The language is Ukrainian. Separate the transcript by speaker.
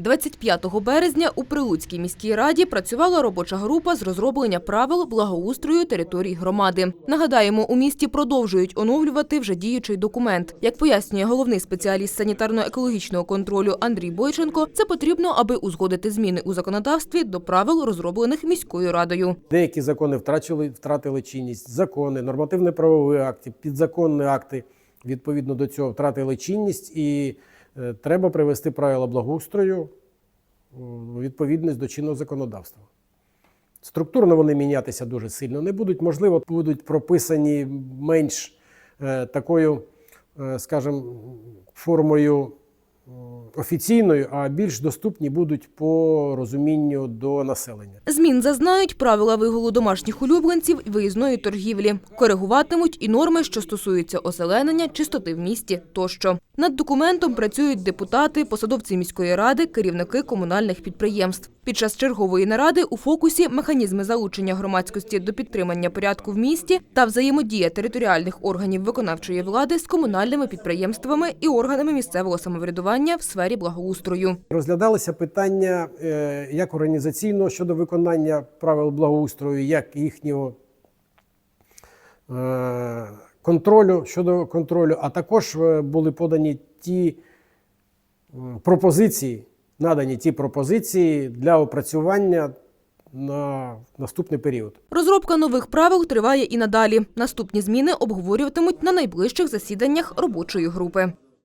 Speaker 1: 25 березня у Прилуцькій міській раді працювала робоча група з розроблення правил благоустрою територій громади. Нагадаємо, у місті продовжують оновлювати вже діючий документ. Як пояснює головний спеціаліст санітарно-екологічного контролю Андрій Бойченко, це потрібно, аби узгодити зміни у законодавстві до правил, розроблених міською радою.
Speaker 2: Деякі закони втрачили, втратили чинність, закони, нормативно-правові акти, підзаконні акти відповідно до цього втратили чинність, і треба привести правила благоустрою у відповідність до чинного законодавства. Структурно вони мінятися дуже сильно не будуть. Можливо, будуть прописані менш е, такою, е, скажімо, формою офіційною, а більш доступні будуть по розумінню до населення.
Speaker 1: Змін зазнають правила вигулу домашніх улюбленців і виїзної торгівлі. Коригуватимуть і норми, що стосуються озеленення, чистоти в місті тощо. Над документом працюють депутати, посадовці міської ради, керівники комунальних підприємств. Під час чергової наради у фокусі механізми залучення громадськості до підтримання порядку в місті та взаємодія територіальних органів виконавчої влади з комунальними підприємствами і органами місцевого самоврядування в сфері благоустрою.
Speaker 2: Розглядалися питання е, як організаційного щодо виконання правил благоустрою, як їхнього е, контролю щодо контролю, а також е, були подані ті пропозиції, надані ті пропозиції для опрацювання на наступний період.
Speaker 1: Розробка нових правил триває і надалі. Наступні зміни обговорюватимуть на найближчих засіданнях робочої групи.